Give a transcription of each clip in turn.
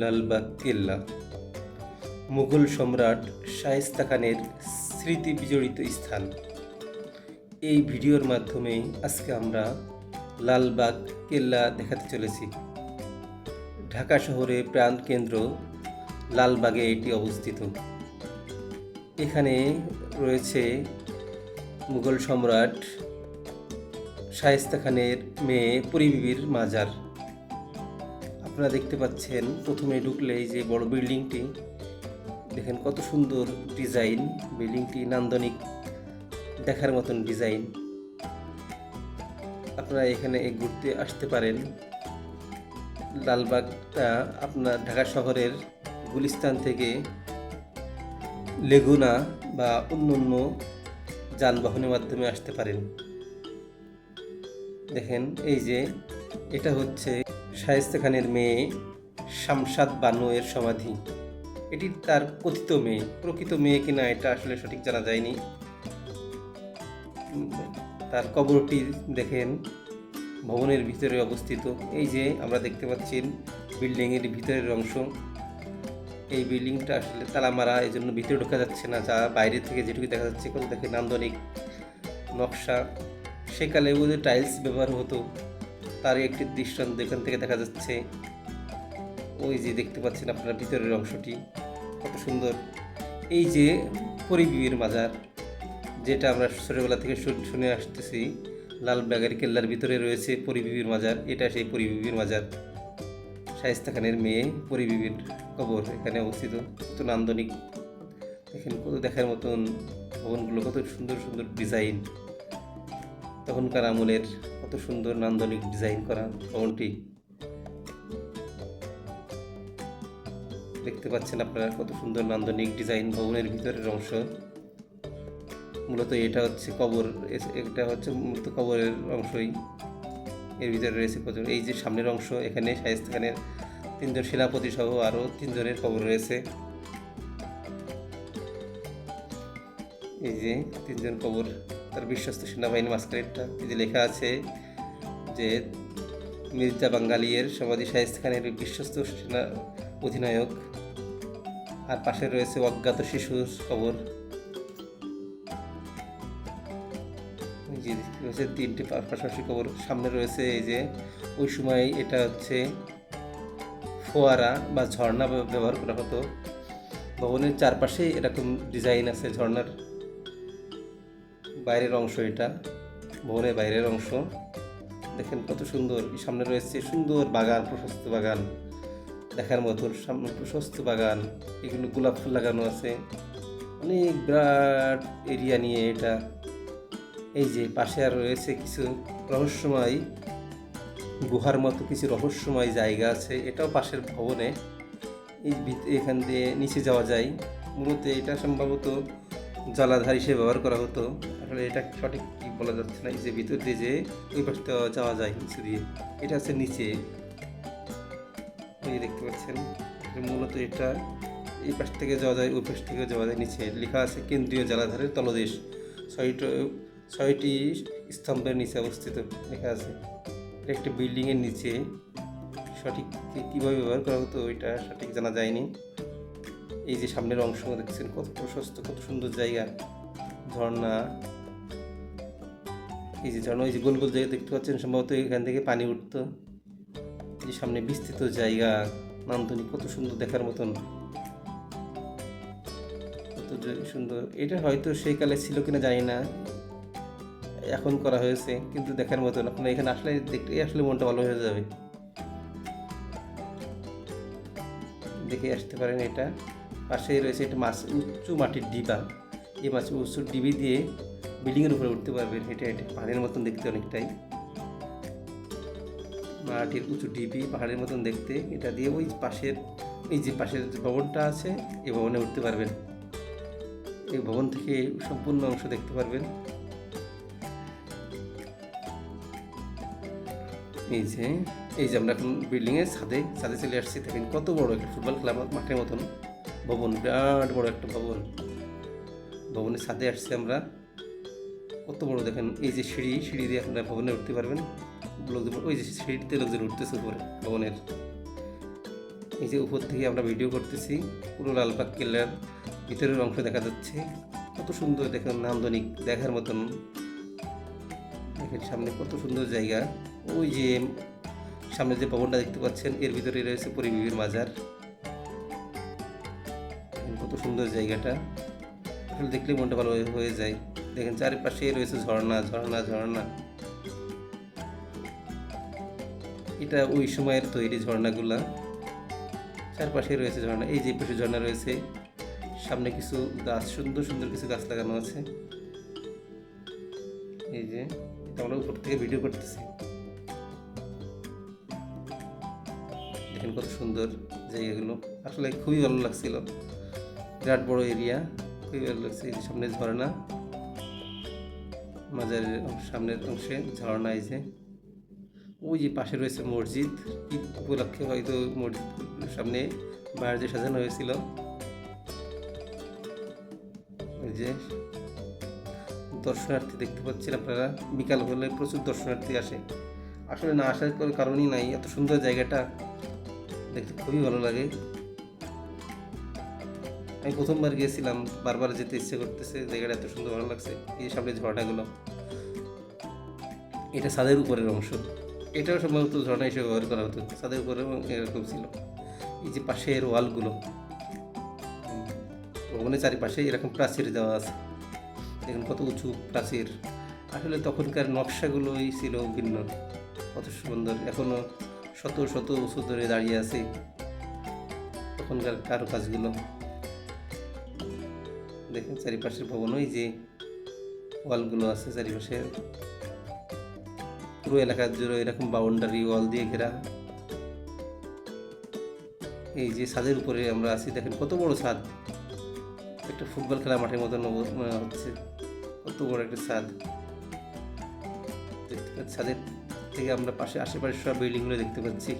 লালবাগ কেল্লা মুঘল সম্রাট শায়েস্তা খানের স্মৃতি বিজড়িত স্থান। এই ভিডিওর মাধ্যমে আজকে আমরা লালবাগ কেল্লা দেখাতে চলেছি। ঢাকা শহরে প্রাণকেন্দ্র লালবাগে এটি অবস্থিত। এখানে রয়েছে মুঘল সম্রাট শায়েস্তা খানের মেয়ে পরিবিবির মাজার। আপনারা দেখতে পাচ্ছেন, প্রথমে ঢুকলে এই যে বড় বিল্ডিংটি। দেখেন কত সুন্দর ডিজাইন, বিল্ডিংটি নান্দনিক, দেখার মতন ডিজাইন। আপনারা এখানে ঘুরতে আসতে পারেন। লালবাগটা আপনার ঢাকা শহরের গুলিস্তান থেকে লেগুনা বা অন্য অন্য যানবাহনের মাধ্যমে আসতে পারেন। দেখেন এই যে এটা হচ্ছে শায়েস্তা খানের মেয়ে শামসাদ বানু এর সমাধি। এটি তার কথিত মেয়ে। প্রকৃত মেয়ে কিনা এটা আসলে সঠিক জানা যায়নি। তার কবরটি দেখেন, ভবনের ভিতরে অবস্থিত। এই যে আমরা দেখতে পাচ্ছি বিল্ডিংয়ের ভিতরের অংশ। এই বিল্ডিংটা আসলে তালা মারা এই জন্য ভিতরে ঢোকা যাচ্ছে না, যা বাইরে থেকে যেটুকু দেখা যাচ্ছে কত দেখে নান্দনিক নকশা। সেকালে ওদের টাইলস ব্যবহার হতো। তার একটি দৃষ্টান্ত এখান থেকে দেখা যাচ্ছে। ওই যে দেখতে পাচ্ছেন আপনারা ভিতরের অংশটি, কত সুন্দর। এই যে পরিবিবির মাজার, যেটা আমরা ছোটোবেলা থেকে শুনে আসতেছি লাল লালবাগের কেল্লার ভিতরে রয়েছে পরিবিবির মাজার, এটা সেই পরিবিবির মাজার। শায়েস্তা খানের মেয়ে পরিবিবির কবর এখানে অবস্থিত, কত নান্দনিক। দেখেন, কত দেখার মতন ভবনগুলো, কত সুন্দর সুন্দর ডিজাইন তখনকার আমলের কত সুন্দর নান্দনিক ডিজাইন করা ভবনটি। দেখতে পাচ্ছেন আপনারা কত সুন্দর নান্দনিক ডিজাইন ভবনের ভিতরের অংশ। মূলত এটা হচ্ছে কবর এটা হচ্ছে মূলত কবরের অংশই। এর ভিতরে রয়েছে প্রচুর এই যে সামনের অংশ, এখানে শায়েস্তা খানের তিনজন সেনাপতি সহ আরও তিনজনের কবর রয়েছে। এই যে তিনজন কবর তার বিশ্বস্ত সেনাবাহিনী মাস্কারেটটা যে লেখা আছে যে মির্জা বাঙ্গালিয়ের সমাধি শাহিস্তা খানের বিশ্বস্ত সেনা অধিনায়ক। আর পাশে রয়েছে অজ্ঞাত শিশুর যে রয়েছে তিনটি পাশাপাশি কবর সামনে রয়েছে, এই যে ওই সময় এটা হচ্ছে ফোয়ারা বা ঝর্ণা ব্যবহার করা হতো। ভবনের চারপাশে এরকম ডিজাইন আছে ঝর্ণার। বাইরের অংশ এটা, ভবনের বাইরের অংশ। দেখেন কত সুন্দর সামনে রয়েছে সুন্দর বাগান, প্রশস্ত বাগান। দেখার মতো সামনে প্রশস্ত বাগান এগুলো গোলাপ ফুল লাগানো আছে। অনেক বিরাট এরিয়া নিয়ে এটা। এই যে পাশে আর রয়েছে কিছু রহস্যময়, গুহার মতো কিছু রহস্যময় জায়গা আছে, এটাও পাশের ভবনে। এই এখান দিয়ে নিচে যাওয়া যায়। মূলত এটা সম্ভবত জলাধার হিসেবে ব্যবহার করা হতো। আসলে এটা সঠিক কি বলা যাচ্ছে না যে ভিতর দিয়ে যে ওই পাশে যাওয়া যায় নিচে দিয়ে। এটা আছে নিচে। ওই দেখতে পাচ্ছেন মূলত এটা এই পাশ থেকে যাওয়া যায়, ওই পাশ থেকে যাওয়া যায় নিচে। লেখা আছে কেন্দ্রীয় জলাধারের তলদেশ। ছয়টি ছয়টি স্তম্ভের নিচে অবস্থিত, লেখা আছে। এটা একটি বিল্ডিংয়ের নিচে। সঠিক কীভাবে ব্যবহার করা হতো ওইটা সঠিক জানা যায়নি। এই যে সামনের অংশ দেখছেন কত প্রশস্ত, কত সুন্দর জায়গা। ঝর্ণা। এই যে ঝর্ণা এই যে গোল গোল জায়গা দেখতে পাচ্ছেন, সম্ভবত এখান থেকে পানি উঠতো। যে সামনে বিস্তৃত জায়গা নান্দনিক কত সুন্দর দেখার মতন। কত সুন্দর। এটা হয়তো সেই কালে ছিল কিনা জানি না। এখন করা হয়েছে, কিন্তু দেখার মতন। আপনার এখানে আসলে দেখতে আসলে মনটা ভালো হয়ে যাবে। দেখে আসতে পারেন এটা। পাশেই রয়েছে একটা মাছ উঁচু মাটির ডিবা। এই মাছ উঁচু ডিবি দিয়ে বিল্ডিংয়ের উপরে উঠতে পারবেন। এটা এটা পাহাড়ের মতন দেখতে অনেকটাই। মাটির উঁচু ডিবি পাহাড়ের মতন দেখতে। এটা দিয়ে ওই পাশের, এই যে পাশের যে ভবনটা আছে, এই ভবনে উঠতে পারবেন। এই ভবন থেকে সম্পূর্ণ অংশ দেখতে পারবেন। এই যে এই যে আমরা এখন বিল্ডিংয়ের ছাদে ছাদে চলে আসছি। দেখেন কত বড় একটা ফুটবল খেলা মাঠের মতন। ভবন, বিরাট বড় একটা ভবন। ভবনের ছাদে আসছি আমরা। কত বড় দেখেন, এই যে সিঁড়ি সিঁড়ি দিয়ে আপনারা ভবনে উঠতে পারবেন। ওই যে সিঁড়িতে লোকজন উঠতেছে উপরে, ভবনের। এই যে উপর থেকে আমরা ভিডিও করতেছি, পুরো লালবাগ কেল্লার ভিতরের অংশ দেখা যাচ্ছে। কত সুন্দর দেখেন, নান্দনিক দেখার মতন। দেখেন সামনে কত সুন্দর জায়গা। ওই যে সামনে যে ভবনটা দেখতে পাচ্ছেন, এর ভিতরে রয়েছে পরিবিবির মাজার। সুন্দর জায়গাটা। আসলে দেখলে মনটা ভালো হয়ে- যায়। দেখেন চারিপাশে রয়েছে ঝর্ণা ঝর্ণা ঝর্ণা। এটা ওই সময়ের তৈরি ঝর্ণাগুলা। চারপাশে রয়েছে ঝর্ণা, এই যে পাশে ঝর্ণা রয়েছে, সামনে কিছু গাছ, সুন্দর সুন্দর কিছু গাছ লাগানো আছে। এই যে আমরা উপর থেকে ভিডিও করতেছি। দেখেন কত সুন্দর জায়গাগুলো। আসলে খুবই ভালো লাগছিল। বিরাট বড় এরিয়া। খুবই ভালো লাগছে এই সামনে ঝর্ণা। মাজারের সামনের অংশে ঝর্ণা এই ওই যে পাশে রয়েছে মসজিদ। ঈদ উপলক্ষে হয়তো মসজিদ সামনে বাইরে যে সাজানো হয়েছিল। ওই যে দর্শনার্থী দেখতে পাচ্ছেন আপনারা। বিকাল হলে প্রচুর দর্শনার্থী আসে। আসলে না আসার কারণই নাই। এত সুন্দর জায়গাটা। দেখতে খুবই ভালো লাগে। আমি প্রথমবার গিয়েছিলাম, বারবার যেতে ইচ্ছে করতেছে, জায়গাটা এত সুন্দর ভালো লাগছে, এই সামনে ঝর্ণাগুলো এটা ছাদের উপরের অংশ। এটাও সম্ভবত ঝর্ণা হিসেবে ব্যবহার করা হতো, ছাদের উপরেও এরকম ছিল। এই যে পাশের ওয়ালগুলো ভবনের চারিপাশে এরকম প্রাচীর দেওয়া আছে। দেখুন কত উঁচু প্রাচীর। আসলে তখনকার নকশাগুলোই ছিল ভিন্ন কত সুন্দর। এখনও শত শত বছর ধরে দাঁড়িয়ে আছে তখনকার কারুকাজগুলো। দেখুন চারিপাশের ভবন, ওই যে ওয়ালগুলো আছে চারিপাশে। পুরো এলাকা জুড়ে এরকম বাউন্ডারি ওয়াল দিয়ে ঘেরা। এই যে ছাদের উপরে আমরা আছি, দেখেন কত বড় ছাদ। একটা ফুটবল খেলা মাঠের মনে হচ্ছে, কত বড় একটা ছাদ। ছাদের থেকে আমরা পাশে আশেপাশে সব বিল্ডিংগুলো দেখতে পাচ্ছি।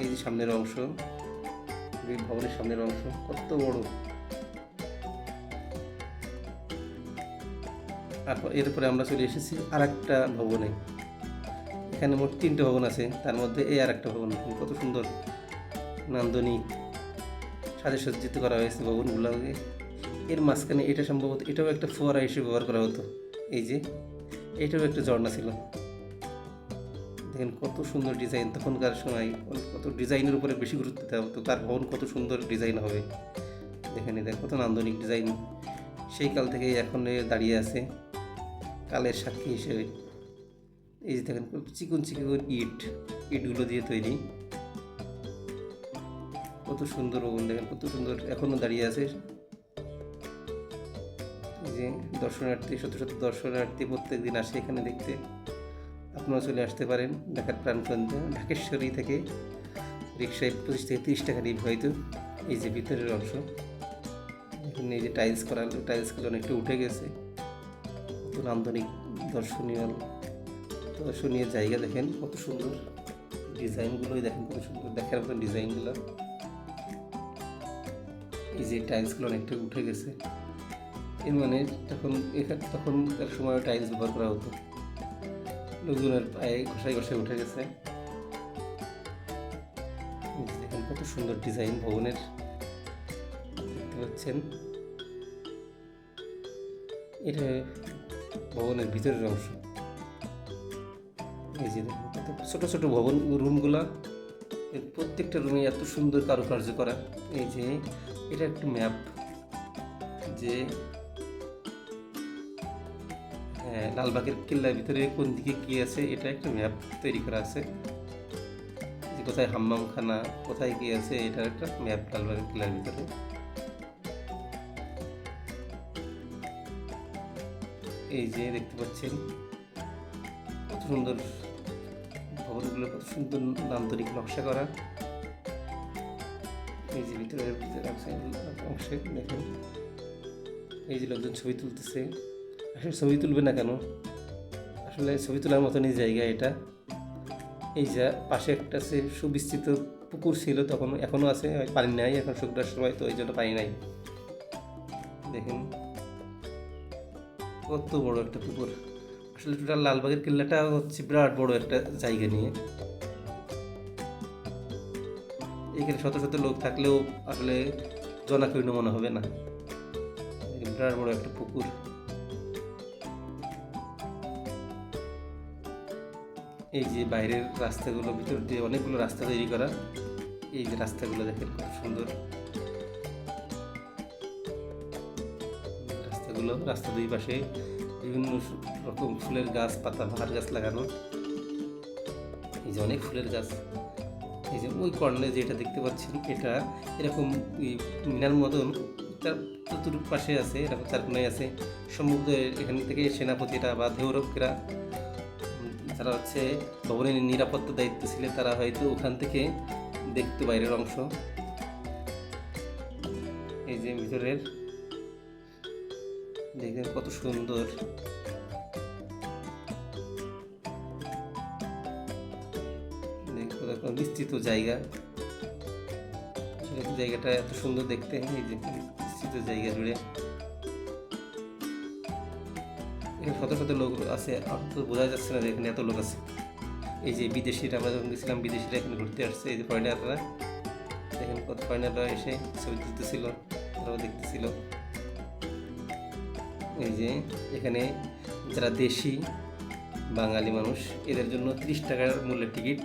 এই যে সামনের অংশ ভবনের সামনের অংশ, কত বড়। তারপর এরপরে আমরা চলে এসেছি আর একটা ভবনে। এখানে মোট তিনটে ভবন আছে, তার মধ্যে এই আর একটা ভবন কত সুন্দর নান্দনিক সাজে সজ্জিত করা হয়েছে ভবনগুলোকে। এর মাঝখানে এটা সম্ভবত এটাও একটা ফোয়ারা হিসেবে ব্যবহার করা হতো। এই যে, এটাও একটা ঝর্ণা ছিল। দেখেন কত সুন্দর ডিজাইন। তখনকার সময় কত ডিজাইনের উপরে বেশি গুরুত্ব দেওয়া হতো, তার ভবন কত সুন্দর ডিজাইন হবে। দেখেন এটা কত নান্দনিক ডিজাইন। সেই কাল থেকে এখন দাঁড়িয়ে আছে। কালের সাক্ষী হিসেবে। এই যে দেখেন চিকন চিকন ইট, ইটগুলো দিয়ে তৈরি। কত সুন্দর ভবন দেখেন কত সুন্দর এখনও দাঁড়িয়ে আছে। যে দর্শনার্থী, শত শত দর্শনার্থী প্রত্যেক দিন আসে এখানে দেখতে। আপনারা চলে আসতে পারেন ঢাকার প্রাণকেন্দ্র, ঢাকেশ্বরী থেকে। রিক্সায় পঁচিশ থেকে তিরিশ টাকা নিবে হয়তো এই যে ভিতরের অংশ। এখানে এই যে টাইলস করা, টাইলসগুলো অনেকটা উঠে গেছে। নান্দনিক দর্শনীয় দর্শনীয় জায়গা দেখেন, কত সুন্দর ডিজাইনগুলোই দেখেন, কত সুন্দর দেখার মতন ডিজাইনগুলো। এই যে টাইলসগুলো অনেকটা উঠে গেছে। এর মানে তখন এখানে তখনকার সময় টাইলস ব্যবহার করা হতো। লোকজনের পায়ে ঘষায় ঘষায় উঠে গেছে। দেখেন কত সুন্দর ডিজাইন ভবনের। দেখতে পাচ্ছেন। এটা ভবনের ভিতরের অংশ। এই যে ছোট ছোট ভবন, রুমগুলা। প্রত্যেকটা রুমে এত সুন্দর কারুকার্য করা। এই যে, এটা একটু ম্যাপ যে হ্যাঁ লালবাগের কিল্লার ভিতরে কোন দিকে কি আছে, এটা একটা ম্যাপ তৈরি করা আছে। যে কোথায় হাম্মামখানা, কোথায় কি আছে এটা একটা ম্যাপ লালবাগের কিল্লার ভিতরে। এই যে দেখতে পাচ্ছেন, কত সুন্দর ভবনগুলো, কত সুন্দর আন্তরিক নকশা করা। এই যে ভিতরের ভিতরে অংশে- দেখেন। এই যে লোকজন ছবি তুলতেছে। আসলে ছবি তুলবে না কেন? আসলে ছবি তোলার মতনই জায়গা এটা। এই যে পাশে একটা সে সুবিস্তৃত পুকুর ছিল, তখন এখনও আছে, পানি নাই, এখন শুকনার সময়, তো ওই জন্য পানি নাই। দেখেন। কত বড় একটা পুকুর। আসলে টোটাল লালবাগের কিল্লাটা হচ্ছে বিরাট বড় একটা জায়গা নিয়ে। এখানে শত শত লোক থাকলেও আসলে জনাকীর্ণ মনে হবে না। বিরাট বড় একটা পুকুর। এই যে বাইরের রাস্তাগুলো, ভিতর দিয়ে অনেকগুলো রাস্তা তৈরি করা। এই যে রাস্তাগুলো দেখেন, খুব সুন্দর। রাস্তাগুলো রাস্তা দুই পাশে বিভিন্ন রকম ফুলের গাছ পাতা বাহার গাছ লাগানো। এই যে অনেক ফুলের গাছ। এই যে ওই কর্নারে যেটা দেখতে পাচ্ছেন এটা এরকম মিনার মতন তার চতুর পাশে আছে এরকম চার কোনায় আছে। সম্ভবত এখান থেকে সেনাপতিরা বা উম, যারা হচ্ছে ভবনের নিরাপত্তা দায়িত্ব ছিলেন তারা হয়তো ওখান থেকে দেখতে বাইরের অংশ। এই যে ভিতরের দেখেন কত সুন্দর। দেখো দেখো বিস্তৃত জায়গা। জায়গাটা এত সুন্দর দেখতে। এই যে বিস্তৃত জায়গা জুড়ে। শত শত লোক আছে, আর তো বোঝা যাচ্ছে না এখানে এত লোক আছে। এই যে বিদেশিরা, আমরা যখন গেছিলাম, বিদেশিরা এখানে ঘুরতে আসছে। এই যে ফরেনাররা দেখেন কত ফরেনাররা এসে ছবি তুলতেছিল তারাও দেখতেছিল। এই যে এখানে যারা দেশি বাঙালি মানুষ এদের জন্য তিরিশ টাকার মূল্যের টিকিট।